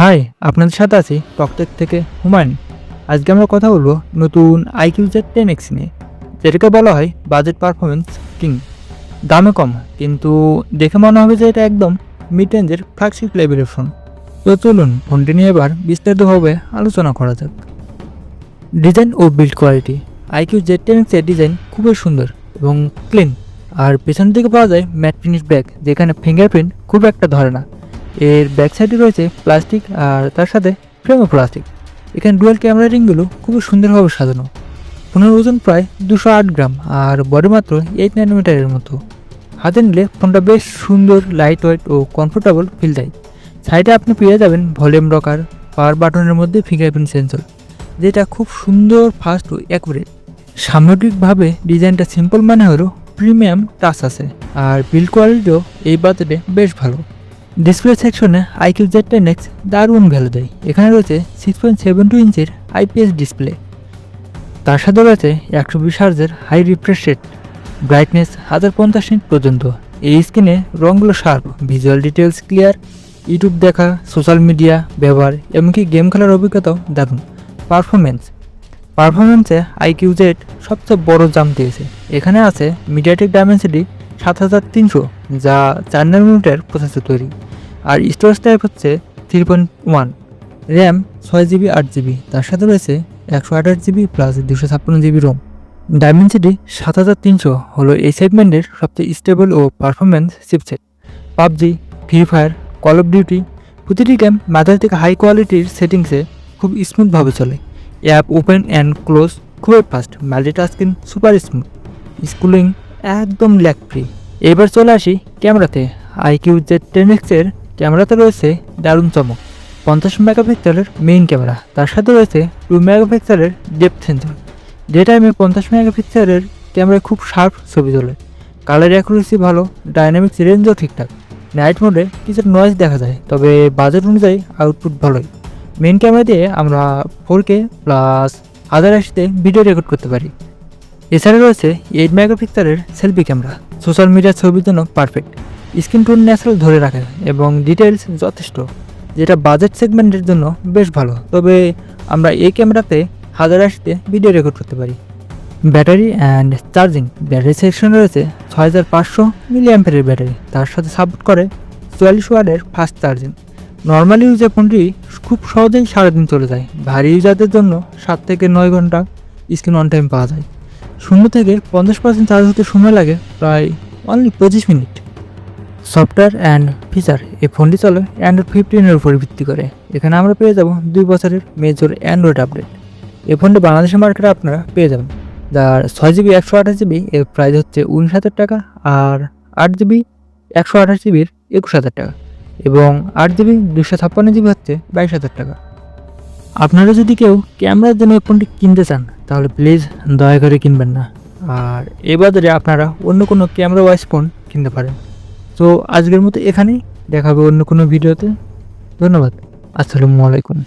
High, আপনাদের সাথে আছি টকটেক থেকে হুমায়ুন। আজকে আমরা কথা বলব নতুন আইকিউ জেড টেন এক্স নিয়ে, যেটাকে বলা হয় বাজেট পারফরমেন্স কিং। দামে কম, কিন্তু দেখে মনে হবে যে এটা একদম মিড রেঞ্জের ফ্ল্যাগশিপ লেভেলের ফোন তো চলুন ফোনটি নিয়ে এবার বিস্তারিতভাবে আলোচনা করা যাক। ডিজাইন ও build quality iQOO Z ten এক্সের ডিজাইন খুবই সুন্দর এবং ক্লিন আর পেছন দিকে পাওয়া যায় ম্যাট ফিনিশ ব্যাগ যেখানে ফিঙ্গারপ্রিন্ট খুব একটা ধরে না। এর ব্যাক সাইডে রয়েছে প্লাস্টিক আর তার সাথে ফ্রেমও প্লাস্টিক এখানে ডুয়েল ক্যামেরা রিংগুলো খুবই সুন্দরভাবে সাজানো। ফোনের ওজন প্রায় দুশো আট গ্রাম আর বডি মাত্র এইট নাইনোমিটারের মতো। হাতে নিলে ফোনটা বেশ সুন্দর লাইট ওয়েট ও কমফোর্টেবল ফিল দেয়। সাইডে আপনি পেয়ে যাবেন ভলিউম রকার পাওয়ার বাটনের মধ্যে ফিঙ্গারপ্রিন্ট সেন্সর যেটা খুব সুন্দর ফাস্ট ও অ্যাকুরেট সামগ্রিকভাবে ডিজাইনটা সিম্পল মানে হলেও প্রিমিয়াম টাচ আছে। আর বিল কোয়ালিটিও এই বাজেটে বেশ ভালো। ডিসপ্লে সেকশনে আইকিউ জেড টেন এক্স দারুণ ভ্যালু দেয়। এখানে রয়েছে সিক্স পয়েন্ট সেভেন টু ইঞ্চের আইপিএস ডিসপ্লে তার সাথে রয়েছে একশো বিশ হার্জের হাই রিফ্রেশ রেট ব্রাইটনেস হাজার পঞ্চাশ ইঞ্চ পর্যন্ত। এই স্ক্রিনে রঙগুলো sharp visual details clear YouTube দেখা সোশ্যাল মিডিয়া ব্যবহার, এমনকি গেম খেলার অভিজ্ঞতাও দারুণ। পারফরমেন্স পারফরমেন্সে আইকিউ জেড সবচেয়ে বড় জাম দিয়েছে। এখানে আছে মিডিয়াটেক ডায়মেন্সিটি সাত হাজার তিনশো, যা চার নানোমিটার প্রসেসর তৈরি। আর স্টোরেজ টাইপ হচ্ছে থ্রি পয়েন্ট ওয়ান। র্যাম ছয় জিবি, আট জিবি। তার সাথে রয়েছে একশো আঠাশ জিবি প্লাস দুশো ছাপ্পান্ন জিবি রোম। ডায়মেন্সিটি সাত হাজার তিনশো হলো এই সেগমেন্টের সবচেয়ে stable O performance chipset. PUBG, free fire, call of duty প্রতিটি গেম মাঝার থেকে হাই কোয়ালিটির সেটিংসে খুব স্মুথভাবে চলে। অ্যাপ ওপেন অ্যান্ড ক্লোজ খুবই fast, multitasking super smooth, scrolling একদম ল্যাক ফ্রি। এবার চলে আসি ক্যামেরাতে। আইকিউ জেড টেন এক্সের ক্যামেরাতে রয়েছে দারুণ চমক। পঞ্চাশ মেগাপিক্সেলের মেইন ক্যামেরা। তার সাথে রয়েছে টু মেগাপিক্সেলের ডেপথ সেন্সর যে টাইমে পঞ্চাশ মেগাপিক্সেলের ক্যামেরায় খুব শার্প ছবি তোলে। কালার অ্যাকুরেসি ভালো ডাইনামিক্স রেঞ্জও ঠিকঠাক। নাইট মোডে কিছু নয়েজ দেখা যায়, তবে বাজেট অনুযায়ী আউটপুট ভালোই। মেইন ক্যামেরা দিয়ে আমরা ফোর কে প্লাস আদার আশিতে ভিডিও রেকর্ড করতে পারি। এছাড়া রয়েছে এইট মেগাপিক্সেলের সেলফি ক্যামেরা। সোশ্যাল মিডিয়ার ছবির জন্য পারফেক্ট স্ক্রিন টোন ন্যাচারাল ধরে রাখে এবং ডিটেলস যথেষ্ট, যেটা বাজেট সেগমেন্টের জন্য বেশ ভালো। তবে আমরা এই ক্যামেরাতে হাজার আশিতে ভিডিও রেকর্ড করতে পারি। Battery and charging, battery section রয়েছে ছয় হাজার পাঁচশো মিলি অ্যাম্পের ব্যাটারি, তার সাথে সাপোর্ট করে চুয়াল্লিশ ওয়ার্ডের ফাস্ট চার্জিং। নর্মাল ইউজের ফোনটি খুব সহজেই সারাদিন চলে যায়। ভারী ইউজারদের জন্য সাত থেকে নয় ঘণ্টা স্ক্রিন অন টাইম পাওয়া যায়। শূন্য থেকে পঞ্চাশ পার্সেন্ট চার্জ হতে সময় লাগে প্রায় অনলি পঁচিশ মিনিট। সফটওয়্যার অ্যান্ড ফিচার এই ফোনটি চলে অ্যান্ড্রয়েড ফিফটিনের উপর ভিত্তি করে। এখানে আমরা পেয়ে যাব দুই বছরের মেজর অ্যান্ড্রয়েড আপডেট এই ফোনটি বাংলাদেশের মার্কেটে আপনারা পেয়ে যাবেন। যার ছয় জিবি একশো আঠাশ জিবি এর প্রাইস হচ্ছে উনিশ হাজার টাকা আর আট জিবি একশো আঠাশ জিবির একুশ হাজার টাকা এবং আট জিবি দুশো ছাপ্পান্ন জিবি হচ্ছে বাইশ হাজার টাকা। আপনারা যদি কেউ ক্যামেরার জন্য এই ফোনটি কিনতে চান, তাহলে প্লিজ দয়া করে কিনবেন না। আর এ বাজারে আপনারা অন্য কোনো ক্যামেরা ওয়াইজ ফোন কিনতে পারেন। তো আজকের মতো এখানেই। দেখা হবে অন্য কোনো ভিডিওতে। ধন্যবাদ। আসসালামু আলাইকুম।